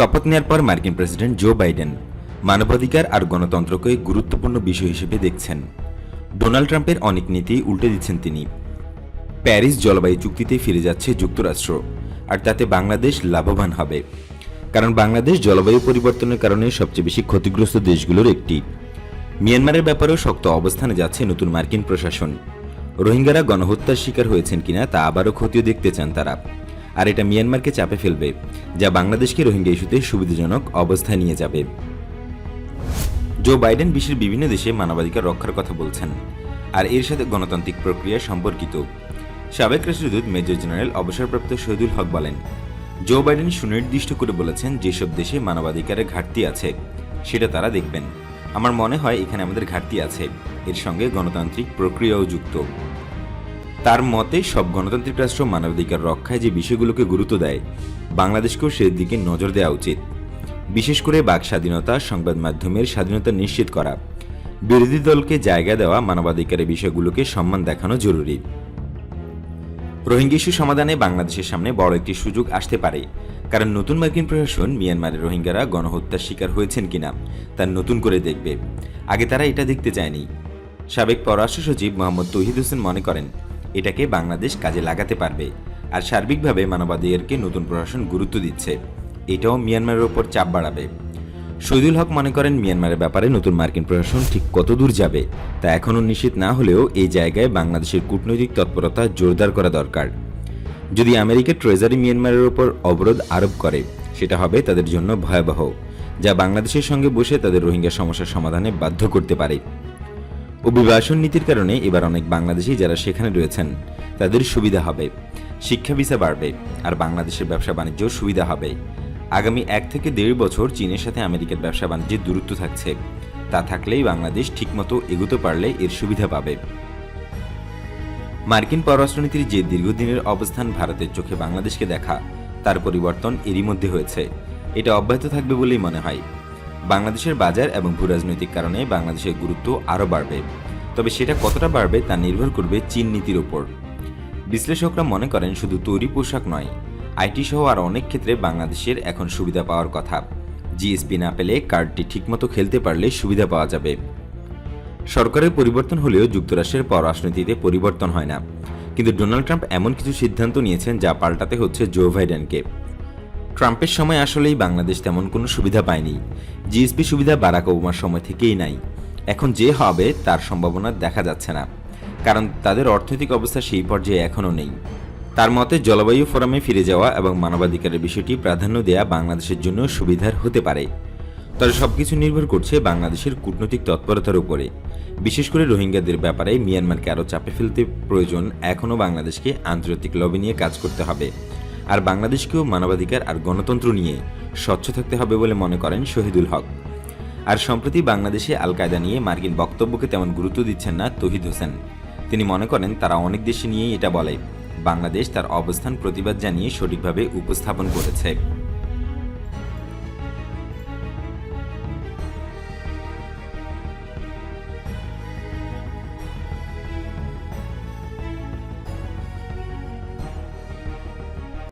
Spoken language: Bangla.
শপথ নেওয়ার পর মার্কিন প্রেসিডেন্ট জো বাইডেন মানবাধিকার আর গণতন্ত্রকে গুরুত্বপূর্ণ বিষয় হিসেবে দেখছেন। ডোনাল্ড ট্রাম্পের অনেক নীতি উল্টে দিচ্ছেন তিনি। প্যারিস জলবায়ু চুক্তিতে ফিরে যাচ্ছে যুক্তরাষ্ট্র, আর তাতে বাংলাদেশ লাভবান হবে। কারণ বাংলাদেশ জলবায়ু পরিবর্তনের কারণে সবচেয়ে বেশি ক্ষতিগ্রস্ত দেশগুলোর একটি। মিয়ানমারের ব্যাপারেও শক্ত অবস্থানে যাচ্ছে নতুন মার্কিন প্রশাসন। রোহিঙ্গারা গণহত্যার শিকার হয়েছেন কিনা তা আবারও ক্ষতিও দেখতে চান তারা। আর এটা মিয়ানমারকে চাপে ফেলবে, যা বাংলাদেশকে রোহিঙ্গা ইস্যুতে সুবিধাজনক অবস্থায় নিয়ে যাবে। জো বাইডেন বিশ্বের বিভিন্ন দেশে মানবাধিকার রক্ষার কথা বলছেন, আর এর সাথে গণতান্ত্রিক প্রক্রিয়া সম্পর্কিত। সাবেক রাষ্ট্রদূত মেজর জেনারেল অবসরপ্রাপ্ত শহীদুল হক বলেন, জো বাইডেন সুনির্দিষ্ট করে বলেছেন যেসব দেশে মানবাধিকারের ঘাটতি আছে, সেটা তারা দেখবেন। আমার মনে হয় এখানে আমাদের ঘাটতি আছে, এর সঙ্গে গণতান্ত্রিক প্রক্রিয়াও যুক্ত। তার মতে, সব গণতান্ত্রিক রাষ্ট্র মানবাধিকার রক্ষায় যে বিষয়গুলোকে গুরুত্ব দেয়, বাংলাদেশকেও সে দিকে নজর দেওয়া উচিত। বিশেষ করে বাক স্বাধীনতা সংবাদ মাধ্যমের স্বাধীনতা নিশ্চিত করা। বিরোধী দলকে জায়গা দেওয়া মানবাধিকারের বিষয়গুলোকে সম্মান দেখানো জরুরি। রোহিঙ্গা ইস্যু সমাধানে বাংলাদেশের সামনে বড় একটি সুযোগ আসতে পারে। কারণ নতুন মার্কিন প্রশাসন মিয়ানমারের রোহিঙ্গারা গণহত্যার শিকার হয়েছেন কিনা, তা নতুন করে দেখবে। আগে তারা এটা দেখতে চায়নি। সাবেক পররাষ্ট্র সচিব মোহাম্মদ তহিদ হোসেন মনে করেন এটাকে বাংলাদেশ কাজে লাগাতে পারবে আর সার্বিকভাবে মানবাধিকারকে নতুন প্রশাসন গুরুত্ব দিচ্ছে। এটাও মিয়ানমারের ওপর চাপ বাড়াবে। শহীদুল হক মনে করেন মিয়ানমারের ব্যাপারে নতুন মার্কিন প্রশাসন ঠিক কতদূর যাবে তা এখনও নিশ্চিত না হলেও এই জায়গায় বাংলাদেশের কূটনৈতিক তৎপরতা জোরদার করা দরকার। যদি আমেরিকা ট্রেজারি মিয়ানমারের ওপর অবরোধ আরোপ করে, সেটা হবে তাদের জন্য ভয়াবহ, যা বাংলাদেশের সঙ্গে বসে তাদের রোহিঙ্গা সমস্যার সমাধানে বাধ্য করতে পারে। অভিবাসন নীতির কারণে এবার অনেক বাংলাদেশি যারা সেখানে রয়েছেন, তাদের সুবিধা হবে। শিক্ষা ভিসা বাড়বে আর বাংলাদেশের ব্যবসা বাণিজ্যও সুবিধা হবে। আগামী এক থেকে দেড় বছর চীনের সাথে আমেরিকার ব্যবসা বাণিজ্যের দূরত্ব থাকছে। তা থাকলেই বাংলাদেশ ঠিকমতো এগোতে পারলে এর সুবিধা পাবে। মার্কিন পররাষ্ট্রনীতির যে দীর্ঘদিনের অবস্থান ভারতের চোখে বাংলাদেশকে দেখা, তার পরিবর্তন এরই মধ্যে হয়েছে। এটা অব্যাহত থাকবে বলেই মনে হয়। বাংলাদেশের বাজার এবং ভূরাজনৈতিক কারণে বাংলাদেশের গুরুত্ব আরও বাড়বে। তবে সেটা কতটা বাড়বে তা নির্ভর করবে চীন নীতির ওপর। বিশ্লেষকরা মনে করেন শুধু তৈরি পোশাক নয়, আইটি সহ আর অনেক ক্ষেত্রে বাংলাদেশের এখন সুবিধা পাওয়ার কথা। জিএসপি না পেলে কার্ডটি ঠিকমতো খেলতে পারলে সুবিধা পাওয়া যাবে। সরকারের পরিবর্তন হলেও যুক্তরাষ্ট্রের পররাষ্ট্রনীতিতে পরিবর্তন হয় না। কিন্তু ডোনাল্ড ট্রাম্প এমন কিছু সিদ্ধান্ত নিয়েছেন যা পাল্টাতে হচ্ছে জো বাইডেনকে। ট্রাম্পের সময় আসলেই বাংলাদেশ তেমন কোনো সুবিধা পায়নি। জিএসপি সুবিধা বারাক ওবামার সময় থেকেই নাই। এখন যে হবে, তার সম্ভাবনা দেখা যাচ্ছে না। কারণ তাদের অর্থনৈতিক অবস্থা সেই পর্যায়ে এখনও নেই। তার মতে, জলবায়ু ফোরামে ফিরে যাওয়া এবং মানবাধিকারের বিষয়টি প্রাধান্য দেয়া বাংলাদেশের জন্য সুবিধার হতে পারে। তবে সবকিছু নির্ভর করছে বাংলাদেশের কূটনৈতিক তৎপরতার উপরে। বিশেষ করে রোহিঙ্গাদের ব্যাপারে মিয়ানমারকে আরও চাপে ফেলতে প্রয়োজন এখনও বাংলাদেশকে আন্তর্জাতিক লবি নিয়ে কাজ করতে হবে। আর বাংলাদেশকেও মানবাধিকার আর গণতন্ত্র নিয়ে স্বচ্ছ থাকতে হবে বলে মনে করেন শহীদুল হক। আর সম্প্রতি বাংলাদেশে আল কায়দা নিয়ে মার্কিন বক্তব্যকে তেমন গুরুত্ব দিচ্ছেন না তহিদ হোসেন। তিনি মনে করেন, তারা অনেক দেশে নিয়েই এটা বলে। বাংলাদেশ তার অবস্থান প্রতিবাদ জানিয়ে সঠিকভাবে উপস্থাপন করেছে।